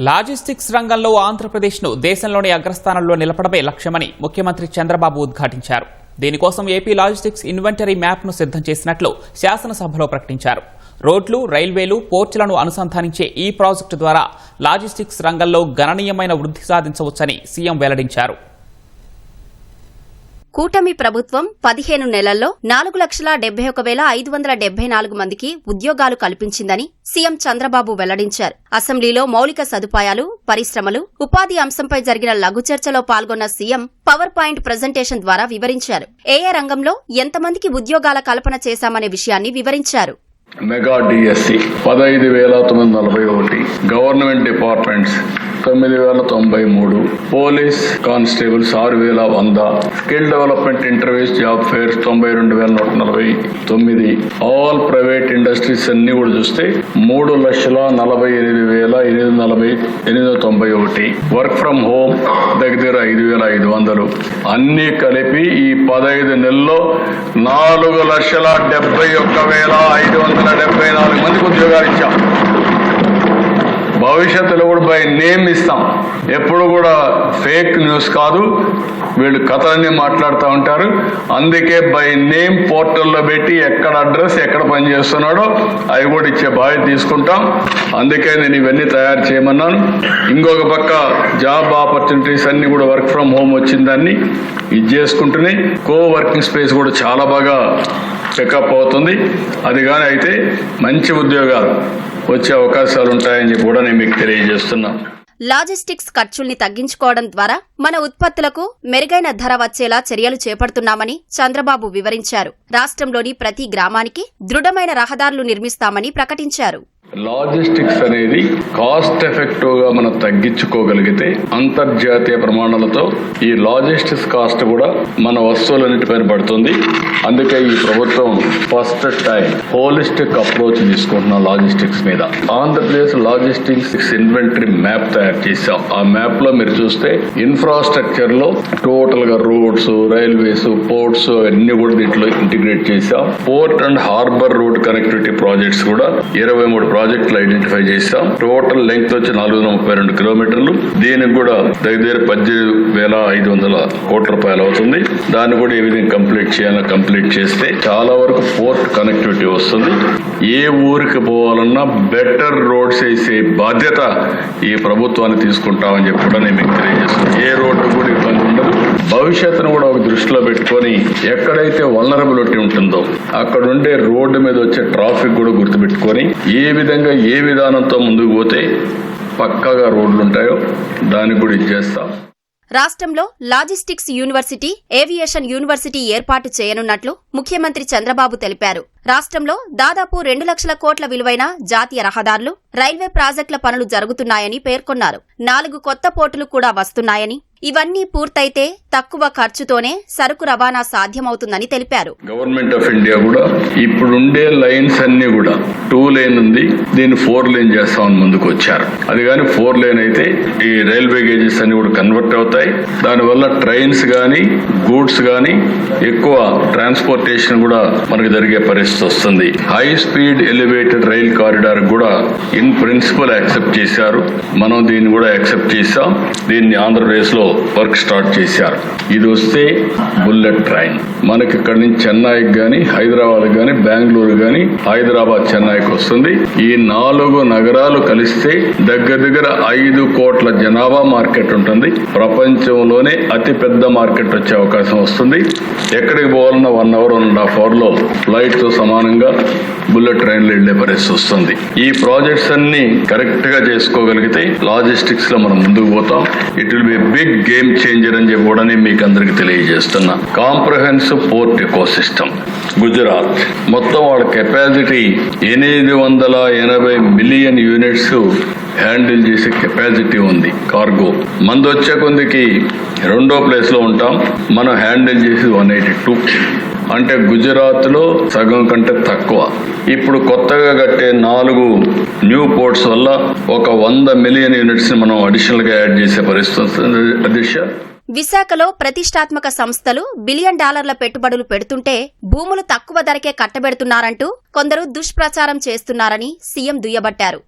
Logistics రంగంలో ఆంధ్రప్రదేశ్ను దేశంలోని అగ్రస్థానంలో నిలపడమే లక్ష్యమని ముఖ్యమంత్రి చంద్రబాబు ఉద్ఘాటించారు. దీనికోసం ఏపీ లాజిస్టిక్స్ ఇన్వెంటరీ మ్యాప్ను సిద్ధం చేసినట్లు శాసనసభలో ప్రకటించారు. రోడ్లు రైల్వేలు పోర్టులను అనుసంధానించే ఈ ప్రాజెక్టు ద్వారా లాజిస్టిక్స్ రంగంలో గణనీయమైన వృద్ధి సాధించవచ్చని సీఎం వెల్లడించారు. కూటమి ప్రభుత్వం పదిహేను నెలల్లో నాలుగు లక్షల డెబ్బై ఒక వేల ఐదు వందల డెబ్బై నాలుగు మందికి ఉద్యోగాలు కల్పించిందని సీఎం చంద్రబాబు వెల్లడించారు. అసెంబ్లీలో మౌలిక సదుపాయాలు పరిశ్రమలు ఉపాధి అంశంపై జరిగిన లఘు చర్చలో పాల్గొన్న సీఎం పవర్ పాయింట్ ప్రజెంటేషన్ ద్వారా వివరించారు. ఏఏ రంగంలో ఎంతమందికి ఉద్యోగాల కల్పన చేశామనే విషయాన్ని వివరించారు. మెగా డిఎస్సి పదహైదు వేల తొమ్మిది వందల నలభై ఒకటి గవర్నమెంట్ డిపార్ట్మెంట్స్ తొమ్మిది వేల తొంభై మూడు పోలీస్ కానిస్టేబుల్స్ ఆరు వేల వంద skill development interviews job fairs తొంభై రెండు వేల నూట నలభై తొమ్మిది. ఆల్ ప్రైవేట్ ఇండస్ట్రీస్ అన్ని కూడా చూస్తే మూడు లక్షల నలభై ఎనిమిది వేల ఎనిమిది నలభై ఎనిమిది తొంభై ఒకటి. వర్క్ ఫ్రమ్ హోమ్ దగ్గర ఐదు వేల ఐదు వందలు. అన్ని కలిపి ఈ పదహైదు నెలల్లో నాలుగు లక్షల డెబ్బై ఒక్క వేల ఐదు వందల డెబ్బై నాలుగు మందికి ఉద్యోగాలు ఇచ్చాం. భవిష్యత్తులో కూడా బై నేమ్ ఇస్తాం. ఎప్పుడు కూడా ఫేక్ న్యూస్ కాదు. వీళ్ళు కథలన్నీ మాట్లాడుతూ ఉంటారు. అందుకే బై నేమ్ పోర్టల్లో పెట్టి ఎక్కడ అడ్రస్ ఎక్కడ పని చేస్తున్నాడో అవి కూడా ఇచ్చే బాధ్యత తీసుకుంటాం. అందుకే నేను ఇవన్నీ తయారు చేయమన్నాను. ఇంకొక పక్క జాబ్ ఆపర్చునిటీస్ అన్ని కూడా వర్క్ ఫ్రమ్ హోమ్ వచ్చిందాన్ని ఇది చేసుకుంటూనే కో వర్కింగ్ స్పేస్ కూడా చాలా బాగా పికప్ అవుతుంది. అది కానీ అయితే మంచి ఉద్యోగాలు. వచ్చే అవకాశాలు ఉంటాయని చెప్పి కూడా నేను మీకు తెలియజేస్తున్నాను లాజిస్టిక్స్ ఖర్చుల్ని తగ్గించుకోవడం ద్వారా మన ఉత్పత్తులకు మెరుగైన ధర వచ్చేలా చర్యలు చేపడుతున్నామని చంద్రబాబు వివరించారు. రాష్ట్రంలోని ప్రతి గ్రామానికి దృఢమైన రహదారులు నిర్మిస్తామని ప్రకటించారు. లాజిస్టిక్స్ అనేది కాస్ట్ ఎఫెక్టివ్గా మనం తగ్గించుకోగలిగితే అంతర్జాతీయ ప్రమాణాలతో ఈ లాజిస్టిక్స్ కాస్ట్ కూడా మన వస్తువులన్నిటిపైన పడుతుంది. అందుకే ఈ ప్రభుత్వం ఫస్ట్ టైం హోలిస్టిక్ అప్రోచ్ తీసుకుంటున్నాం లాజిస్టిక్స్ మీద. ఆంధ్రప్రదేశ్ లాజిస్టిక్స్ ఇన్వెంటరీ మ్యాప్ తయారు చేశాం. ఆ మ్యాప్లో మీరు చూస్తే ఇన్ఫ్రాస్ట్రక్చర్లో టోటల్గా రోడ్స్ రైల్వేస్ పోర్ట్స్ అన్ని కూడా దీంట్లో ఇంటిగ్రేట్ చేశాం. Port and harbour road connectivity projects కూడా ఇరవై మూడు ప్రాజెక్టులు ఐడెంటిఫై చేశాం. టోటల్ లెంగ్త్ వచ్చి నాలుగు వందల ముప్పై రెండు కిలోమీటర్లు. దీనికి కూడా దగ్గర పద్దెనిమిది వేల ఐదు వందల కోట్ల రూపాయలు అవుతుంది. దాన్ని కూడా ఏ విధంగా కంప్లీట్ చేయాలో కంప్లీట్ చేస్తే చాలా వరకు పోర్ట్ కనెక్టివిటీ వస్తుంది. ఏ ఊరికి పోవాలన్నా బెటర్ రోడ్స్ వేసే బాధ్యత ఈ ప్రభుత్వాన్ని తీసుకుంటామని చెప్పి కూడా నేను మీకు తెలియజేస్తున్నాను. ఏ రోడ్డు కూడా ఇబ్బంది ఉండదు. భవిష్యత్తును కూడా దృష్టిలో పెట్టుకొని ఎక్కడైతే వలనరబిలిటీ ఉంటుందో అక్కడ ఉండే రోడ్డు మీద వచ్చే ట్రాఫిక్ కూడా గుర్తుపెట్టుకొని ఏ విధంగా ఏ విధానంతో ముందుకు పోతే పక్కగా రోడ్లు ఉంటాయో దాన్ని కూడా ఇచ్చేస్తాం రాష్ట్రంలో లాజిస్టిక్స్ యూనివర్సిటీ ఏవియేషన్ యూనివర్సిటీ ఏర్పాటు చేయనున్నట్లు ముఖ్యమంత్రి చంద్రబాబు తెలిపారు. రాష్ట్రంలో దాదాపు రెండు లక్షల కోట్ల విలువైన జాతీయ రహదారులు రైల్వే ప్రాజెక్టుల పనులు జరుగుతున్నాయని పేర్కొన్నారు. నాలుగు కొత్త పోర్టులు కూడా వస్తున్నాయని ఇవన్నీ పూర్తయితే తక్కువ ఖర్చుతోనే సరుకు రవాణా సాధ్యమవుతుందని తెలిపారు. గవర్నమెంట్ ఆఫ్ ఇండియా కూడా ఇప్పుడుండే లైన్స్ అన్ని కూడా టూ లేన్ ఉంది దీన్ని ఫోర్ లైన్ చేస్తామని ముందుకు వచ్చారు అది కానీ ఫోర్ లైన్ అయితే ఈ రైల్వే గేజెస్ అన్ని కూడా కన్వర్ట్ అవుతాయి. దానివల్ల ట్రైన్స్ కానీ గూడ్స్ కానీ ఎక్కువ ట్రాన్స్పోర్టేషన్ కూడా మనకు జరిగే పరిస్థితి వస్తుంది. High speed elevated rail corridor కూడా ఇన్ ప్రిన్సిపల్ యాక్సెప్ట్ చేశారు. మనం దీన్ని కూడా యాక్సెప్ట్ చేశాం. దీన్ని ఆంధ్రప్రదేశ్లో వర్క్ స్టార్ట్ చేశారు. ఇది వస్తే బుల్లెట్ ట్రైన్ మనకి ఇక్కడ నుంచి చెన్నైకి కానీ హైదరాబాద్ కానీ బెంగళూరు కానీ హైదరాబాద్ చెన్నైకి వస్తుంది. ఈ నాలుగు నగరాలు కలిస్తే దగ్గర దగ్గర ఐదు కోట్ల జనాభా మార్కెట్ ఉంటుంది. ప్రపంచంలోనే అతి పెద్ద మార్కెట్ వచ్చే అవకాశం వస్తుంది. ఎక్కడికి పోవాలన్నా one hour one and half అవర్లో ఫ్లైట్తో సమానంగా బుల్లెట్ ట్రైన్లు వెళ్ళే పరిస్థితి వస్తుంది. ఈ ప్రాజెక్ట్స్ అన్ని కరెక్ట్గా చేసుకోగలిగితే లాజిస్టిక్స్లో మనం ముందుకు పోతాం. It will be big game changer అని చెప్పి కూడా మీకు అందరికి తెలియజేస్తున్నా. Comprehensive port eco system Gujarat మొత్తం వాళ్ళ కెపాసిటీ ఎనిమిది వందల ఎనభై మిలియన్ యూనిట్స్ హ్యాండిల్ చేసే కెపాసిటీ ఉంది. కార్గో మంది వచ్చే కొందికి రెండో ప్లేస్లో ఉంటాం. మనం హ్యాండిల్ చేసి వన్ ఎయిటీ టూ అంటే గుజరాత్లో సగం కంటే తక్కువ. ఇప్పుడు కొత్తగా కట్టే నాలుగు న్యూ పోర్ట్స్ వల్ల ఒక వంద మిలియన్ యూనిట్స్ మనం అడిషనల్గా యాడ్ చేసే పరిస్థితి విశాఖలో ప్రతిష్టాత్మక సంస్థలు బిలియన్ డాలర్ల పెట్టుబడులు పెడుతుంటే భూములు తక్కువ ధరకే కట్టబెడుతున్నారంటూ కొందరు దుష్ప్రచారం చేస్తున్నారని సీఎం దుయ్యబట్టారు.